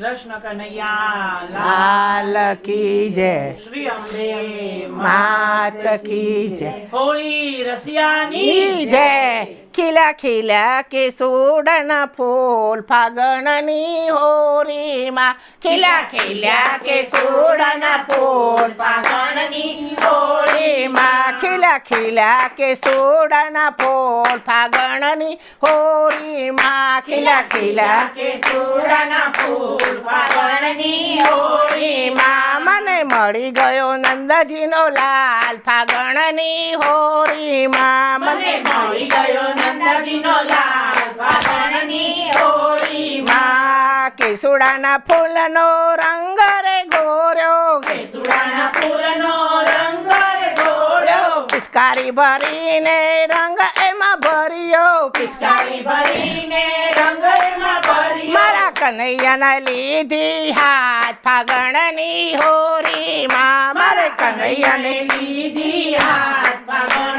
કૃષ્ણ કનૈયા લાલ કી જય. શ્રી અંબે માત કી જય. હોળી રસિયાની જય. ખીલા ખીલા કે સુડન ફૂલ ફાગણની હોરીમાં ખીલા ખીલા કે સુડન ફૂલ ફાગણની હોરીમાં ખીલા ખીલા કે સુડન ફૂલ ફાગણની હોરીમાં ખીલા ખીલા કે સુરાના ફૂલ ફાગણની હોરીમાં મને મળી ગયો નંદજીનો લાલ ફાગણની હોરીમાં મને મળી ગયો નંદજીનો લાલ હોળીમાં. કેસુડાના ફૂલનો રંગ રે ગોર્યો. કેસુડાના ફૂલનો રંગ રે ગોર્યો. પિચકારી ભરીને રંગ એમાં ભર્યો. પિચકારી ભરીને રંગ એમાં ભર્યો. મારા કનૈયાના લીધી હાથ ફાગણની હોરીમાં મારે કનૈયાને લીધી હાથ હોળીમાં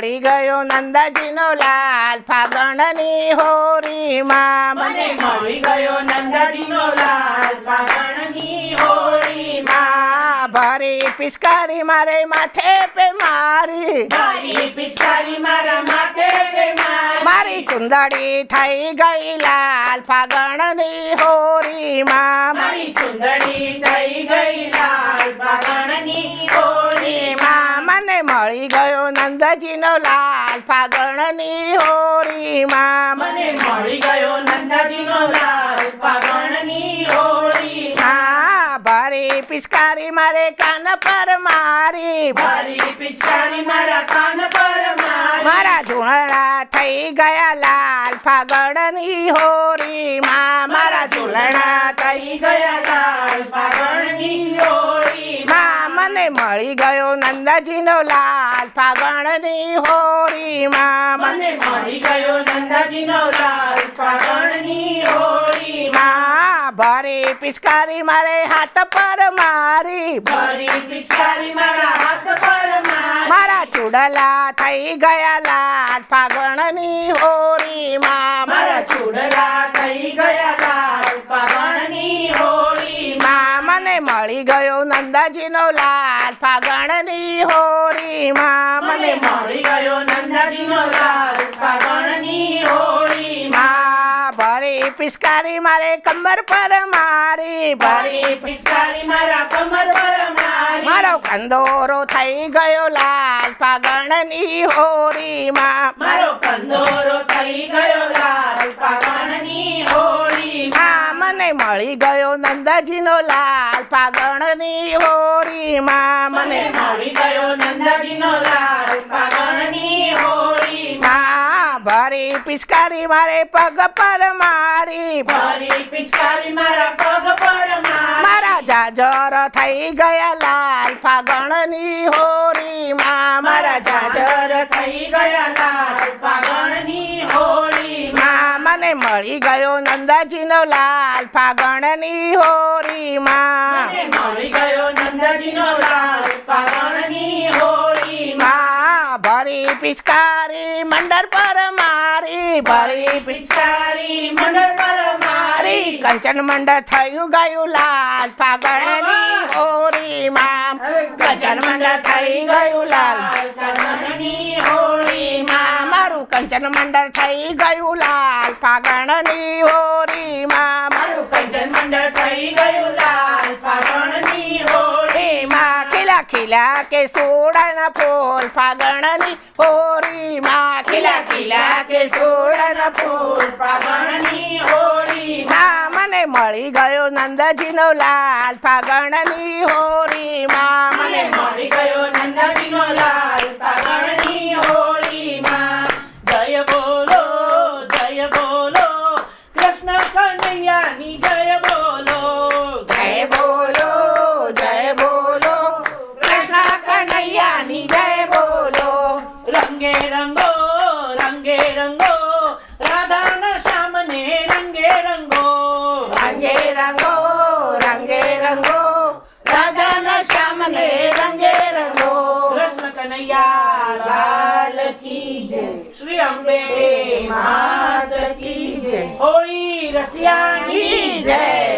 મળી ગયો નંદાજીનો લાલ ફાગણની હોરીમાં મને મળી ગયો નંદજીનો લાલ પાગણની હોળીમાં માં. ભરી પિચકારી મારે માથે પે મારી. મારી પિચકારી મારા માથે પે મારી. મારી ચુંદડી થઈ ગઈ લાલ ફાગણની હોરીમાં મારી ચુંદડી થઈ ગઈ લાલ પાગણની હોળીમાં માં. મને મળી ગયો નંદજીનો લાલ ફાગણની હોરીમાં મને મળી ગયો નંદજીનો લાલ પાગણની હોળીમાં. ભરી પિચકારી મારે કાન પર મારી. મારી પિચકારી મારા કાન પર મારી. મારા ઝૂંળણા થઈ ગયા લાલ ફાગણની હોરીમાં મારા ઝૂંળણા થઈ ગયા લાલ પાગણની હોળીમાં માં મને મળી ગયો નંદજીનો લાલ ફાગણની હોરીમાં મને મળી ગયો નંદાજીનો લાલ પાગણની હોળીમાં માં. ભરી પિચકારી મારે હાથ પર મારી. મારી પિચકારી મારા હાથ પર મારી. ચૂડલા થઈ ગયા લાલ ફાગણની હોરીમાં મારા ચૂડલા થઈ ગયા લાલ પાગણની હોળીમાં માં. મને મળી ગયો નંદાજીનો લાલ ફાગણની હોરીમાં મને મળી ગયો નંદાજીનો લાલ પાગણની હોળીમાં માં. ભરી પિસ્કારી મારે કમર પર મારી ભરી પિસ્કારી મારા કમર પર મારી. મારો કંદોરો થઈ ગયો લાલ પાગણની હોરીમાં મારો કંદોરો થઈ ગયો લાલ પાગણની હોળીમાં માં. મને મળી ગયો નંદાજીનો લાલ પાગણની હોરીમાં મને મળી ગયો નંદજીનો લાલ પાગણની હોળી માં ભરી પિચકારી મારે પગ પર મારી. ભરી પિચકારી મારા પગ પર મારી. મારા જાજર થઈ ગયા લાલ ફાગણની હોરીમાં મારા જાજર થઈ ગયા લાલમાં મને મળી ગયો લાલ મળી ગયો નંદાજીનો લાલ પાગણની હોળીમાં. માં ભરી પિચકારી મંડળ પર મારી ભરી પિચકારી મંડળ પર મારી. કંચન મંડળ થયું ગયું લાલ ફાગણની હોરીમાં કંચન મંડળ થઈ ગયું લાલ પાગણની હોળીમાં માં મારું કંચન મંડળ થઈ ગયું લાલ ફાગણની હોરીમાં મારું કંચન મંડળ થઈ ગયું લાલ પાગણની હોળી માં ખીલા ખીલા કે સોડાના ફૂલ ફાગણની હોરીમાં ખીલા ખીલા કે સોડાના ફૂલ ફાગણની હોળી માં મને મળી ગયો નંદજીનો લાલ ફાગણની હોરીમાં રંગે ના શ્યામ ને રંગે રંગો. રંગે રંગો રંગે રંગો રાજાના શ્યામને રંગે રંગો. કૃષ્ણ કનૈયા લાલ કી જય. શ્રી અંબે માત કી જય. હોળી રસિયા કી જય.